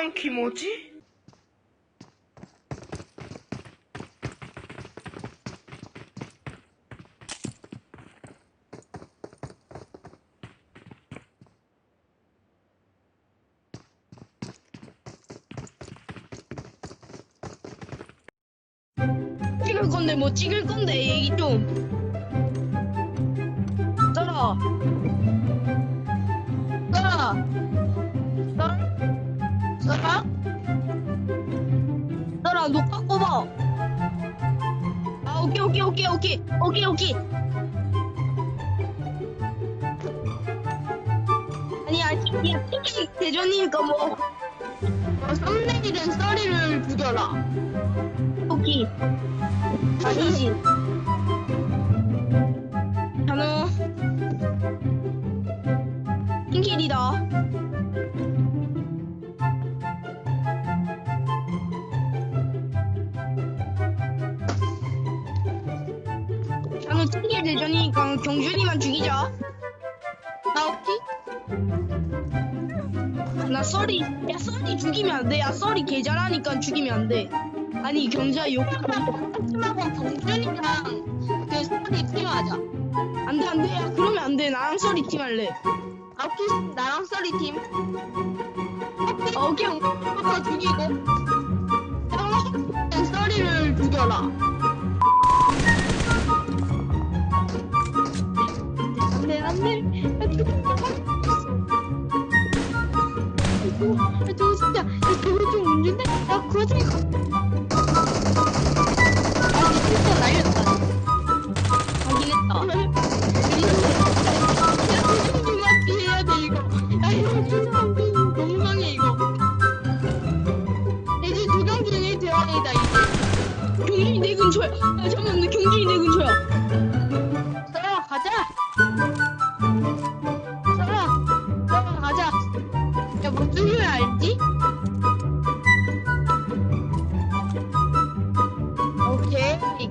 안키 뭐지? 찍을 건데 뭐 찍을 건데 얘기 좀. 써라. 써라. 써라. 써라 녹화 꼽아. 아 오케이 오케이 오케이 오케이 오케이 오케이. 아니 아니 야 티켓 대전이니까 뭐. 어, 썸네일은 썰이를 죽여라. 오케이. 아니지. 단어. 킹킬이다. 단어 킹킬 대전이니까 경준이만 죽이자. 나 오케이? 나 썰이, 야 썰이 죽이면 안 돼. 야 썰이 개 잘하니까 죽이면 안 돼. 아니 경자 욕. 팀하고 경준이랑 그 스타디 팀하자. 안돼 안돼 야 그러면 안 돼 나랑 썰이 팀 할래 아, 오케이, 나랑 썰이 팀. 어, 오케이 부터 죽이고. 짱 썰이를 죽여라. 안돼 안돼. 야, 저거 진짜, 야, 저거 좀 문제인데? 야, 그 와중에 가. 아, 진짜 날렸다. 확인했다. 경준이 내 근처야 야 잠깐만 나 경준이 내 근처야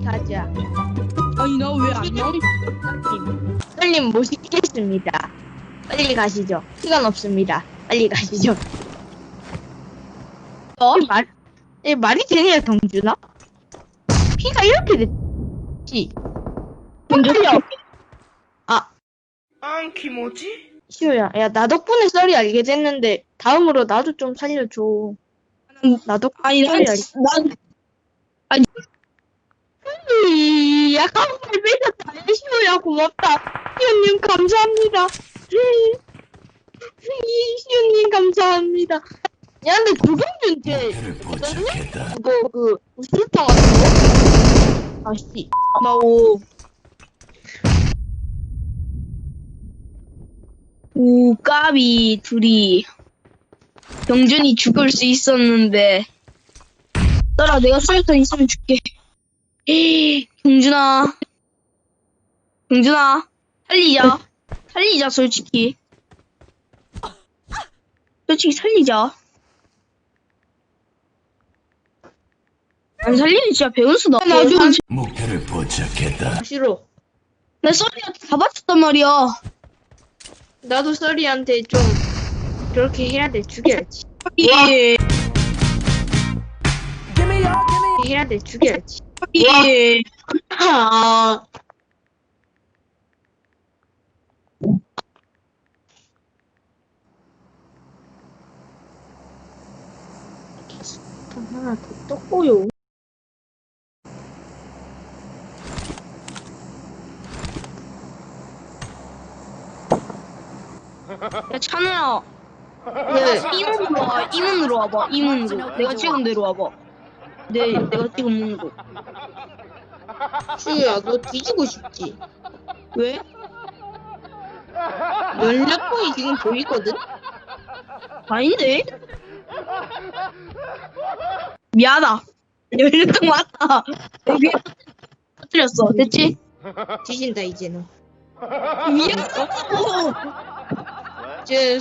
가자. 아니 나 왜안 나오니 썰님 못 시겠습니다. 빨리 가시죠. 시간 없습니다. 빨리 가시죠. 어? 이 말, 이 말이 되냐, 경준아? 피가 이렇게 됐지. 경준이야 아, 안키 뭐지? 시우야. 야, 나 덕분에 썰이 알게 됐는데, 다음으로 나도 좀 살려줘. 나 덕분에 아니 썰이 알게 난난 이, 약간 잘 맺었다. 시우야, 고맙다. 시우님, 감사합니다. 이, 시우님, 감사합니다. 야, 근데 조경준 쟤, 그거, 그, 술탕 같은 거? 아씨. 나오 오 까비 둘이 경준이 죽을 수 있었는데 떠라 내가 수류탄 있으면 줄게 경준아 경준아 살리자 살리자 솔직히 솔직히 살리자 안 살리면 진짜 배운수다 나중에 목표를 포착했다. 싫어. 내 썰이한테 다 바쳤단 말이야 나도 썰이한테 좀, 그렇게 해야 돼. 죽여야지. 예. 해야 돼. 죽여야지. 예. 아. 하나 더 떴고요. 야 찬우야 네. 이문으로 와 이문으로 와봐 이문으로 내가 찍은 대로 와봐 내 내가 찍은 문으로 슈야, 너 뒤지고 싶지? 왜? 연료통이 지금 보이거든? 아닌데? 미안하다 열렸던 거 맞다 여기 터뜨렸어 됐지? 뒤진다, 이제는. 미안하다고 이제